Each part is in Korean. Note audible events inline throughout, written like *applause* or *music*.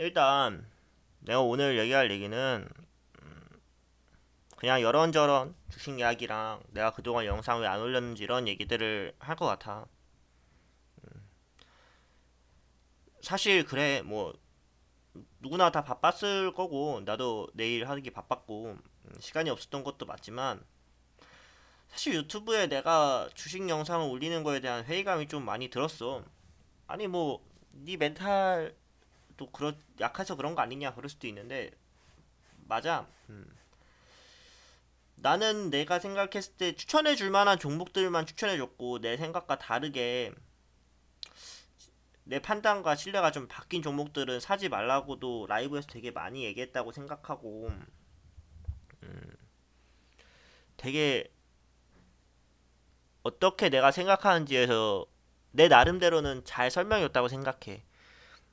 일단 내가 오늘 얘기할 얘기는 음, 그냥 여런저런 주식 이야기랑 내가 그동안 영상 왜 안 올렸는지 이런 얘기들을 할 것 같아. 음, 사실 그래 뭐 누구나 다 바빴을 거고 나도 내일 하기 바빴고 음, 시간이 없었던 것도 맞지만 사실 유튜브에 내가 주식 영상을 올리는 거에 대한 회의감이 좀 많이 들었어. 아니 뭐 네 멘탈 또 그런 약해서 그런 거 아니냐 그럴 수도 있는데 맞아. 음. 나는 내가 생각했을 때 추천해 줄 만한 종목들만 추천해 줬고 내 생각과 다르게 내 판단과 신뢰가 좀 바뀐 종목들은 사지 말라고도 라이브에서 되게 많이 얘기했다고 생각하고 음, 되게 어떻게 내가 생각하는지에서 내 나름대로는 잘 설명해줬다고 생각해.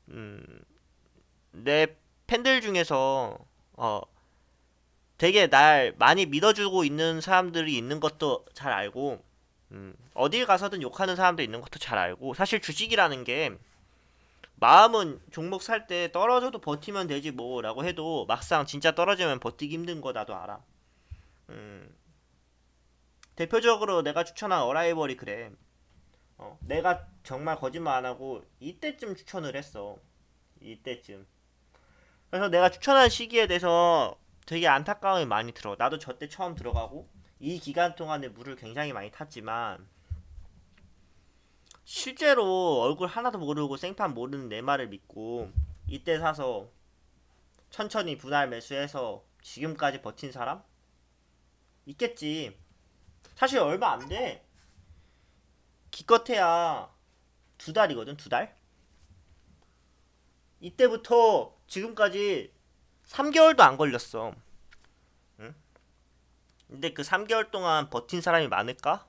음, 내 팬들 중에서 어 되게 날 많이 믿어주고 있는 사람들이 있는 것도 잘 알고 음, 어딜 가서든 욕하는 사람도 있는 것도 잘 알고 사실 주식이라는 게 마음은 종목 살 때 떨어져도 버티면 되지 뭐라고 해도 막상 진짜 떨어지면 버티기 힘든 거 나도 알아. 음, 대표적으로 내가 추천한 어라이벌이 그래. 어, 내가 정말 거짓말 안 하고 이때쯤 추천을 했어. 이때쯤. 그래서 내가 추천한 시기에 대해서 되게 안타까움이 많이 들어. 나도 저 때 처음 들어가고 이 기간 동안에 물을 굉장히 많이 탔지만 실제로 얼굴 하나도 모르고 생판 모르는 내 말을 믿고 이때 사서 천천히 분할 매수해서 지금까지 버틴 사람? 있겠지. 사실 얼마 안 돼. 기껏해야 두 달이거든, 두 달? 이때부터 지금까지 3개월도 안 걸렸어. 응? 근데 그 3개월 동안 버틴 사람이 많을까?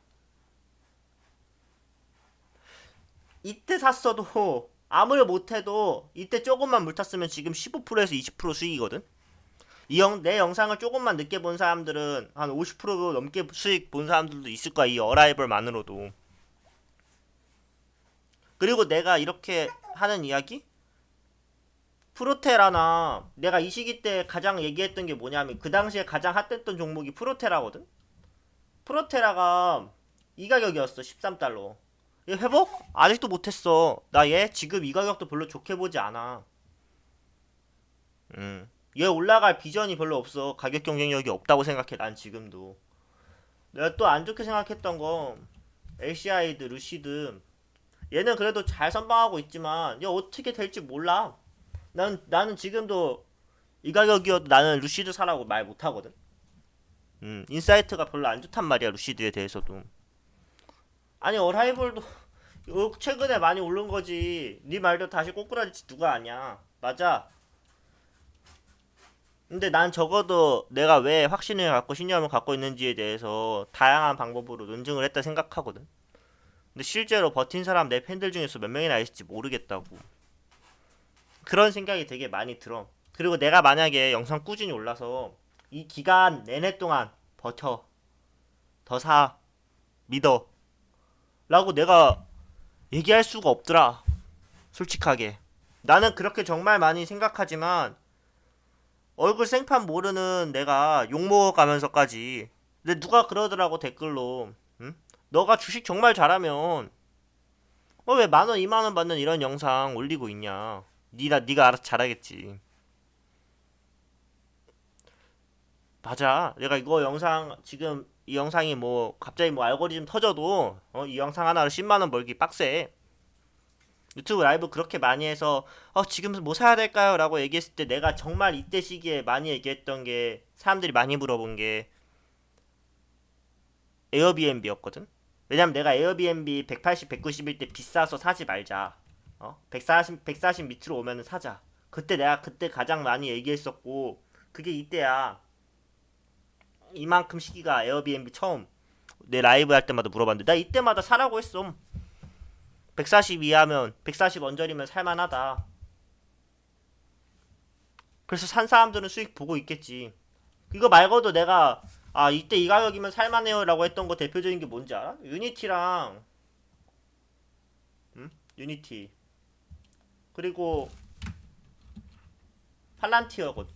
이때 샀어도 아무리 못해도 이때 조금만 물 탔으면 지금 15%에서 20% 수익이거든? 이 영, 내 영상을 조금만 늦게 본 사람들은 한 50% 넘게 수익 본 사람들도 있을 거야, 이 어라이벌만으로도. 그리고 내가 이렇게 하는 이야기? 프로테라나 내가 이 시기 때 가장 얘기했던 게 뭐냐면 그 당시에 가장 핫했던 종목이 프로테라거든? 프로테라가 이 가격이었어, 13달러. 얘 회복? 아직도 못했어. 나 얘 지금 이 가격도 별로 좋게 보지 않아. 음. 얘 올라갈 비전이 별로 없어. 가격 경쟁력이 없다고 생각해, 난 지금도. 내가 또 안 좋게 생각했던 건 LCI드, 루시드. 얘는 그래도 잘 선방하고 있지만 얘 어떻게 될지 몰라. 난 나는 지금도 이 가격이어도 나는 루시드 사라고 말 못하거든. 음, 인사이트가 별로 안 좋단 말이야 루시드에 대해서도. 아니 어라이벌도 요- 최근에 많이 오른 거지. 네 말도 다시 꼬꾸라질지 누가 아냐. 맞아. 근데 난 적어도 내가 왜 확신을 갖고 신념을 갖고 있는지에 대해서 다양한 방법으로 논증을 했다 생각하거든. 근데 실제로 버틴 사람 내 팬들 중에서 몇 명이나 있을지 모르겠다고. 그런 생각이 되게 많이 들어. 그리고 내가 만약에 영상 꾸준히 올라서 이 기간 내내 동안 버텨. 더 사. 믿어. 라고 내가 얘기할 수가 없더라. 솔직하게. 나는 그렇게 정말 많이 생각하지만 얼굴 생판 모르는 내가 욕먹어가면서까지 근데 누가 그러더라고 댓글로 응? 너가 주식 정말 잘하면 어 왜 만원 이만원 받는 이런 영상 올리고 있냐 니가 니가 알아서 잘하겠지 맞아 내가 이거 영상 지금 이 영상이 뭐 갑자기 뭐 알고리즘 터져도 어 이 영상 하나로 10만 원 벌기 빡세 유튜브 라이브 그렇게 많이 해서 어 지금 뭐 사야 될까요? 라고 얘기했을 때 내가 정말 이때 시기에 많이 얘기했던 게 사람들이 많이 물어본 게 에어비앤비였거든. 왜냐면 내가 에어비앤비 180, 190일 때 비싸서 사지 말자. 어? 140, 140 밑으로 오면은 사자. 그때 내가 그때 가장 많이 얘기했었고 그게 이때야. 이만큼 시기가 에어비앤비 처음 내 라이브 할 때마다 물어봤는데 나 이때마다 사라고 했어. 140 이하면 140 언저리면 살만하다. 그래서 산 사람들은 수익 보고 있겠지. 이거 말고도 내가 아 이때 이 가격이면 살만해요 라고 했던 거 대표적인 게 뭔지 알아? 유니티랑 음? 유니티 그리고 팔란티어거든.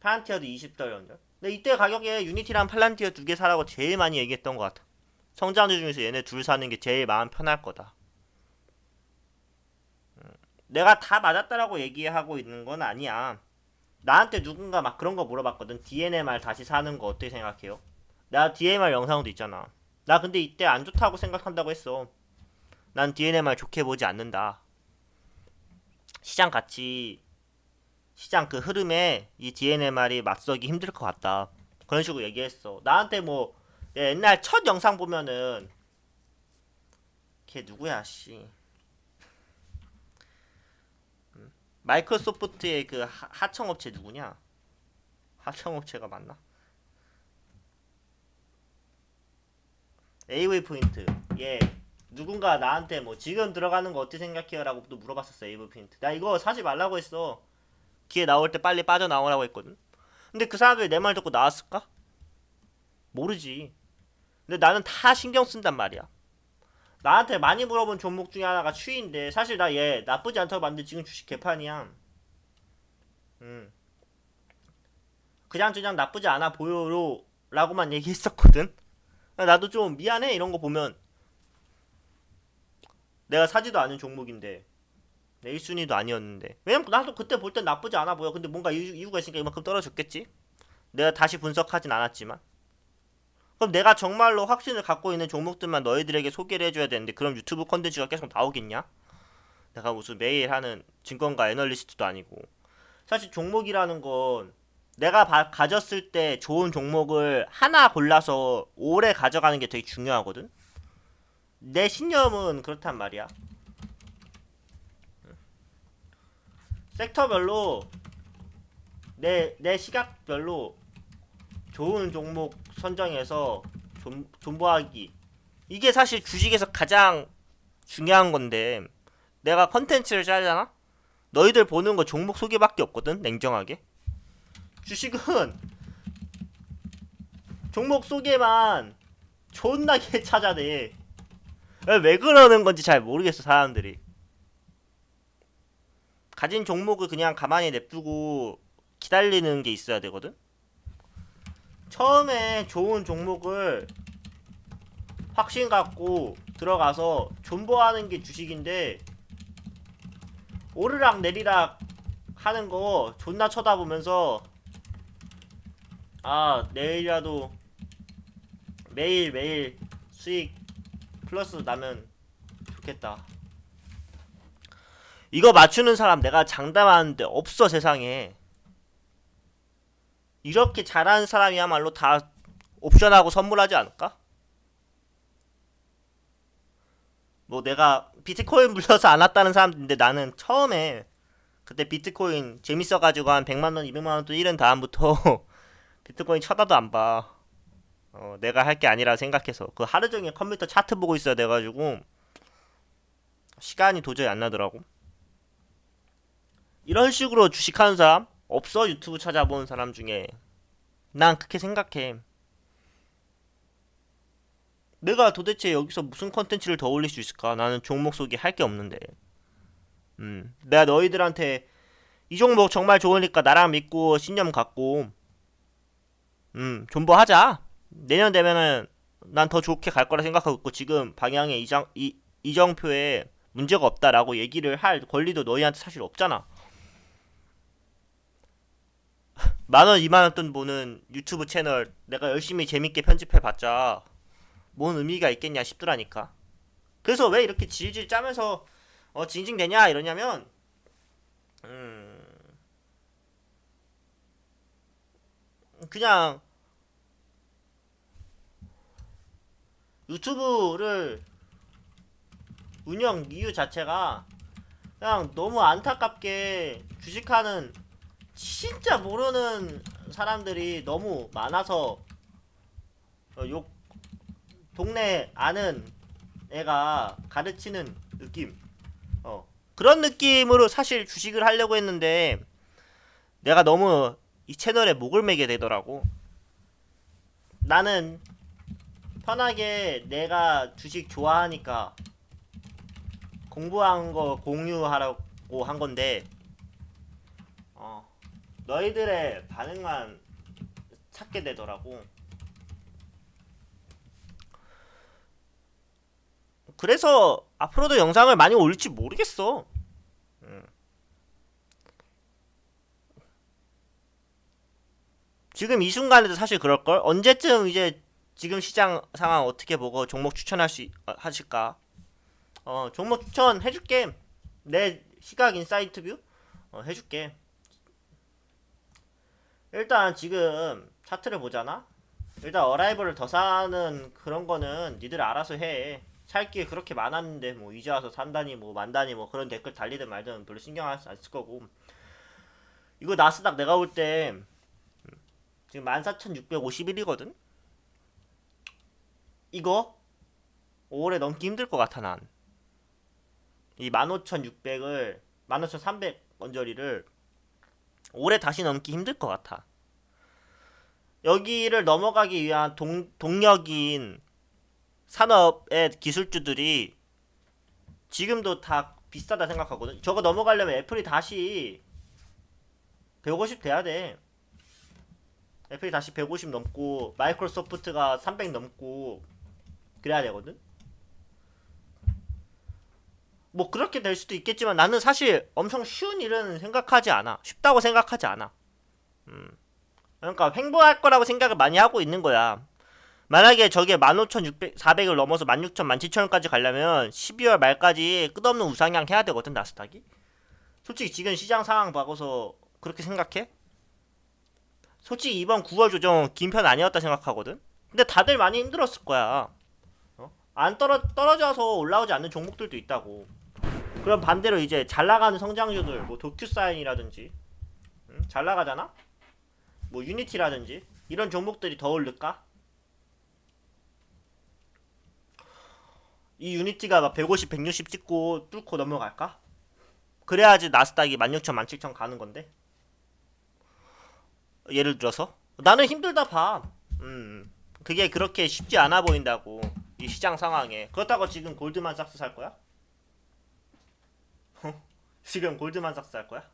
팔란티어도 20달러 연결. 근데 이때 가격에 유니티랑 팔란티어 두 개 사라고 제일 많이 얘기했던 것 같아. 성장주 중에서 얘네 둘 사는 게 제일 마음 편할 거다. 음, 내가 다 맞았다라고 얘기하고 있는 건 아니야. 나한테 누군가 막 그런 거 물어봤거든. DNMR 다시 사는 거 어떻게 생각해요? 나 DNMR 영상도 있잖아. 나 근데 이때 안 좋다고 생각한다고 했어. 난 DNMR 좋게 보지 않는다. 시장 가치, 시장 그 흐름에 이 DNMR이 맞서기 힘들 것 같다. 그런 식으로 얘기했어. 나한테 뭐내 옛날 첫 영상 보면은 걔 누구야 씨. 음, 마이크로소프트의 그 하, 하청업체 누구냐? 하청업체가 맞나? AV 포인트. 예. 누군가 나한테 뭐 지금 들어가는 거 어떻게 생각해요 라고 또 물어봤었어 AV 포인트. 나 이거 사지 말라고 했어. 기회 나올 때 빨리 빠져나오라고 했거든. 근데 그 사람들이 내 말 듣고 나왔을까? 모르지. 근데 나는 다 신경 쓴단 말이야. 나한테 많이 물어본 종목 중에 하나가 추인데 사실 나 얘 나쁘지 않다고 봤는데 지금 주식 개판이야. 음. 그냥 그냥 나쁘지 않아 보여로 라고만 얘기했었거든. 나도 좀 미안해 이런 거 보면 내가 사지도 않은 종목인데 내 1순위도 아니었는데. 왜냐면 나도 그때 볼 땐 나쁘지 않아 보여. 근데 뭔가 이유, 이유 가 있으니까 이만큼 떨어졌겠지? 내가 다시 분석하진 않았지만. 그럼 내가 정말로 확신을 갖고 있는 종목들만 너희들에게 소개를 해줘야 되는데 그럼 유튜브 컨텐츠가 계속 나오겠냐? 내가 무슨 매일 하는 증권가 애널리스트도 아니고. 사실 종목이라는 건 내가 바- 가졌을 때 좋은 종목을 하나 골라서 오래 가져가는 게 되게 중요하거든 내 신념은 그렇단 말이야. 섹터별로 내, 내 시각별로 좋은 종목 선정해서 존, 존버하기. 이게 사실 주식에서 가장 중요한 건데 내가 컨텐츠를 짜잖아? 너희들 보는 거 종목 소개밖에 없거든 냉정하게. 주식은 종목 소개만 존나게 찾아내 왜 그러는 건지 잘 모르겠어 사람들이 가진 종목을 그냥 가만히 냅두고 기다리는 게 있어야 되거든. 처음에 좋은 종목을 확신 갖고 들어가서 존버하는 게 주식인데 오르락 내리락 하는 거 존나 쳐다보면서 아 내일이라도 매일 매일 수익 플러스 나면 좋겠다. 이거 맞추는 사람 내가 장담하는데 없어 세상에 이렇게 잘하는 사람이야말로 다 옵션하고 선물하지 않을까? 뭐 내가 비트코인 물려서 안 왔다는 사람인데 나는 처음에 그때 비트코인 재밌어가지고 한 100만원 200만원 또 잃은 다음부터 *laughs* 비트코인 쳐다도 안봐 어, 내가 할 게 아니라 생각해서 그 하루 종일 컴퓨터 차트 보고 있어야 돼가지고 시간이 도저히 안 나더라고. 이런 식으로 주식하는 사람 없어 유튜브 찾아보는 사람 중에. 난 그렇게 생각해. 내가 도대체 여기서 무슨 컨텐츠를 더 올릴 수 있을까? 나는 종목 소개 할게 없는데. 음 내가 너희들한테 이 종목 정말 좋으니까 나랑 믿고 신념 갖고 음 존버하자 내년 되면은 난 더 좋게 갈 거라 생각하고 있고 지금 방향에 이정 이 이정표에 문제가 없다라고 얘기를 할 권리도 너희한테 사실 없잖아 *laughs* 만원, 이만원 돈 보는 유튜브 채널 내가 열심히 재밌게 편집해봤자 뭔 의미가 있겠냐 싶더라니까. 그래서 왜 이렇게 질질 짜면서 어 징징대냐 이러냐면 음 그냥 유튜브를 운영 이유 자체가 그냥 너무 안타깝게 주식하는 진짜 모르는 사람들이 너무 많아서 어, 욕 동네 아는 애가 가르치는 느낌. 어 그런 느낌으로 사실 주식을 하려고 했는데 내가 너무 이 채널에 목을 매게 되더라고. 나는 편하게 내가 주식 좋아하니까 공부한 거 공유하라고 한 건데 너희들의 반응만 찾게 되더라고. 그래서 앞으로도 영상을 많이 올릴지 모르겠어. 음. 지금 이 순간에도 사실 그럴 걸. 언제쯤 이제 지금 시장 상황 어떻게 보고 종목 추천할 수 있- 어, 하실까? 어 종목 추천 해줄게. 내 시각 인사이트 뷰 어, 해줄게. 일단 지금 차트를 보잖아. 일단 어라이벌을 더 사는 그런 거는 니들 알아서 해. 살게 그렇게 많았는데 뭐 이제 와서 산다니 뭐 만다니 뭐 그런 댓글 달리든 말든 별로 신경 안 쓸 거고. 이거 나스닥 내가 볼 때 지금 14,651이거든. 이거 5월에 넘기 힘들 것 같아 난. 이 15,600을 15,300 원저리를 올해 다시 넘기 힘들 것 같아. 여기를 넘어가기 위한 동, 동력인 산업의 기술주들이 지금도 다 비싸다 생각하거든. 저거 넘어가려면 애플이 다시 150 돼야 돼. 애플이 다시 150 넘고 마이크로소프트가 300 넘고 그래야 되거든. 뭐 그렇게 될 수도 있겠지만 나는 사실 엄청 쉬운 일은 생각하지 않아. 쉽다고 생각하지 않아. 음. 그러니까 횡보할 거라고 생각을 많이 하고 있는 거야. 만약에 저게 15,600, 400을 넘어서 16,000, 17,000원까지 가려면 12월 말까지 끝없는 우상향 해야 되거든, 나스닥이. 솔직히 지금 시장 상황 봐서 그렇게 생각해? 솔직히 이번 9월 조정 긴 편 아니었다 생각하거든? 근데 다들 많이 힘들었을 거야. 어? 안 떨어, 떨어져서 올라오지 않는 종목들도 있다고. 그럼 반대로 이제 잘 나가는 성장주들, 뭐 도큐사인이라든지, 응? 잘 나가잖아? 뭐 유니티라든지 이런 종목들이 더 오를까? 이 유니티가 막 150, 160 찍고 뚫고 넘어갈까? 그래야지 나스닥이 16,000, 17,000 가는 건데. 예를 들어서 나는 힘들다 봐. 음. 그게 그렇게 쉽지 않아 보인다고. 이 시장 상황에. 그렇다고 지금 골드만삭스 살 거야? 지금 골드만삭스 살 거야?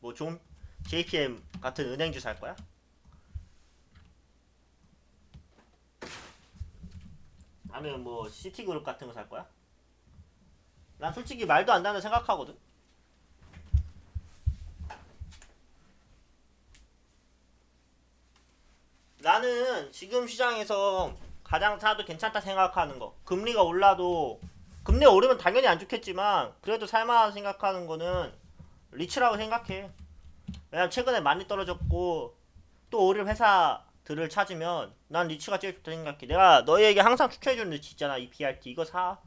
뭐 좀 JPM 같은 은행주 살 거야? 아니면 뭐 시티그룹 같은 거 살 거야? 난 솔직히 말도 안 되는 생각하거든. 나는 지금 시장에서 가장 사도 괜찮다 생각하는 거. 금리가 올라도 금리가 오르면 당연히 안 좋겠지만 그래도 살만하다 생각하는 거는 리츠라고 생각해. 왜냐면 최근에 많이 떨어졌고 또 오를 회사들을 찾으면 난 리츠가 제일 좋다 생각해. 내가 너희에게 항상 추천해주는 리츠 있잖아. 이 BRT 이거 사.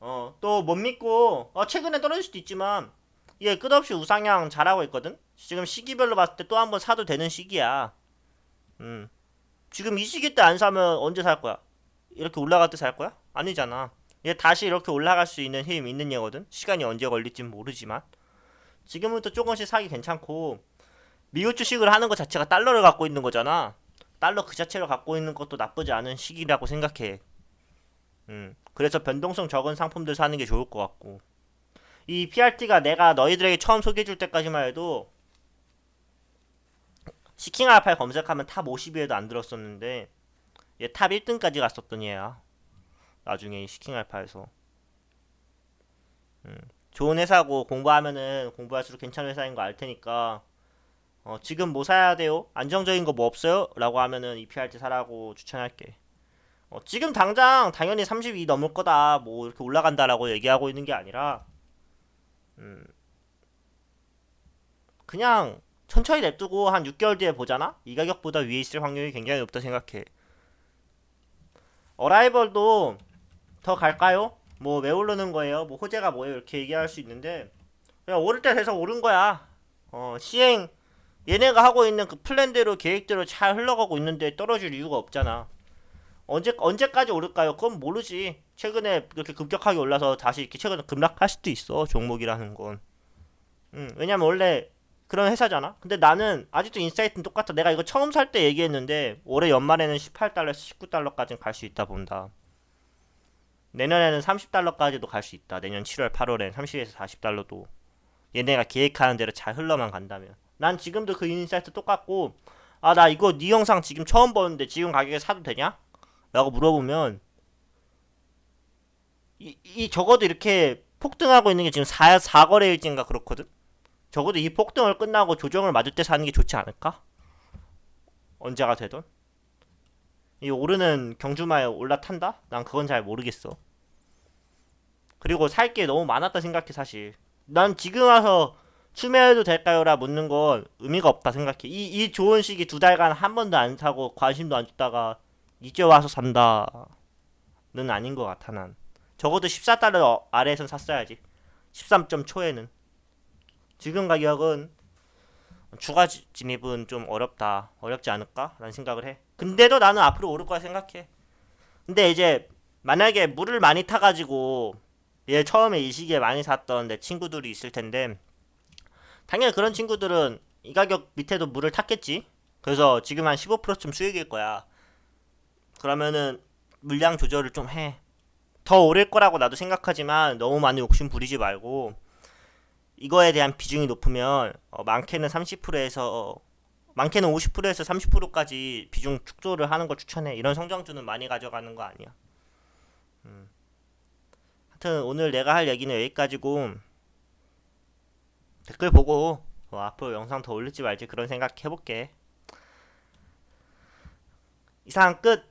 어 또 못 믿고 어 최근에 떨어질 수도 있지만 얘 끝없이 우상향 잘하고 있거든. 지금 시기별로 봤을 때 또 한 번 사도 되는 시기야. 음 지금 이 시기 때 안 사면 언제 살 거야? 이렇게 올라갈 때 살 거야? 아니잖아. 얘 다시 이렇게 올라갈 수 있는 힘 있는 얘거든. 시간이 언제 걸릴진 모르지만 지금부터 조금씩 사기 괜찮고 미국 주식을 하는 것 자체가 달러를 갖고 있는 거잖아. 달러 그 자체를 갖고 있는 것도 나쁘지 않은 시기라고 생각해. 음, 그래서 변동성 적은 상품들 사는 게 좋을 것 같고. 이 PRT가 내가 너희들에게 처음 소개해 줄 때까지만 해도 시킹 알파에 검색하면 탑 50위에도 안 들었었는데 얘 탑 1등까지 갔었던 얘야. 나중에 이 시킹 알파에서. 음, 좋은 회사고 공부하면은 공부할수록 괜찮은 회사인 거 알 테니까 어, 지금 뭐 사야 돼요? 안정적인 거 뭐 없어요? 라고 하면은 이 PRT 사라고 추천할게. 어, 지금 당장 당연히 32 넘을 거다. 뭐 이렇게 올라간다라고 얘기하고 있는 게 아니라 음, 그냥 천천히 냅두고 한 6개월 뒤에 보잖아? 이 가격보다 위에 있을 확률이 굉장히 높다 생각해. 어라이벌도 더 갈까요? 뭐 왜 오르는 거예요? 뭐 호재가 뭐예요? 이렇게 얘기할 수 있는데 그냥 오를 때 돼서 오른 거야. 어, 시행 얘네가 하고 있는 그 플랜대로 계획대로 잘 흘러가고 있는데 떨어질 이유가 없잖아. 언제 언제까지 오를까요? 그건 모르지. 최근에 이렇게 급격하게 올라서 다시 이렇게 최근에 급락할 수도 있어. 종목이라는 건. 음, 왜냐면 원래 그런 회사잖아. 근데 나는 아직도 인사이트는 똑같아. 내가 이거 처음 살 때 얘기했는데 올해 연말에는 18달러에서 19달러까지는 갈 수 있다 본다. 내년에는 30달러까지도 갈 수 있다. 내년 7월, 8월엔 30에서 40달러도 얘네가 계획하는 대로 잘 흘러만 간다면. 난 지금도 그 인사이트 똑같고 아 나 이거 네 영상 지금 처음 보는데 지금 가격에 사도 되냐? 라고 물어보면 이, 이 적어도 이렇게 폭등하고 있는 게 지금 4, 4거래일지인가 그렇거든? 적어도 이 폭등을 끝나고 조정을 맞을 때 사는 게 좋지 않을까? 언제가 되던? 이 오르는 경주마에 올라탄다? 난 그건 잘 모르겠어. 그리고 살 게 너무 많았다 생각해 사실. 난 지금 와서 추매해도 될까요라 묻는 건 의미가 없다 생각해. 이, 이 좋은 시기 두 달간 한 번도 안 사고 관심도 안 줬다가 이제 와서 산다는 아닌 것 같아 난. 적어도 14달러 아래에선 샀어야지. 13점 초에는. 지금 가격은 추가 지- 진입은 좀 어렵다. 어렵지 않을까? 라는 생각을 해. 근데도 나는 앞으로 오를 거라 생각해. 근데 이제 만약에 물을 많이 타가지고 얘 처음에 이 시기에 많이 샀던 내 친구들이 있을 텐데 당연히 그런 친구들은 이 가격 밑에도 물을 탔겠지. 그래서 지금 한 15%쯤 수익일 거야. 그러면은 물량 조절을 좀 해. 더 오를 거라고 나도 생각하지만 너무 많이 욕심 부리지 말고 이거에 대한 비중이 높으면 어, 많게는 30%에서 많게는 50%에서 30%까지 비중 축소를 하는 걸 추천해. 이런 성장주는 많이 가져가는 거 아니야. 음. 하여튼 오늘 내가 할 얘기는 여기까지고 댓글 보고 어, 앞으로 영상 더 올릴지 말지 그런 생각 해볼게. 이상 끝.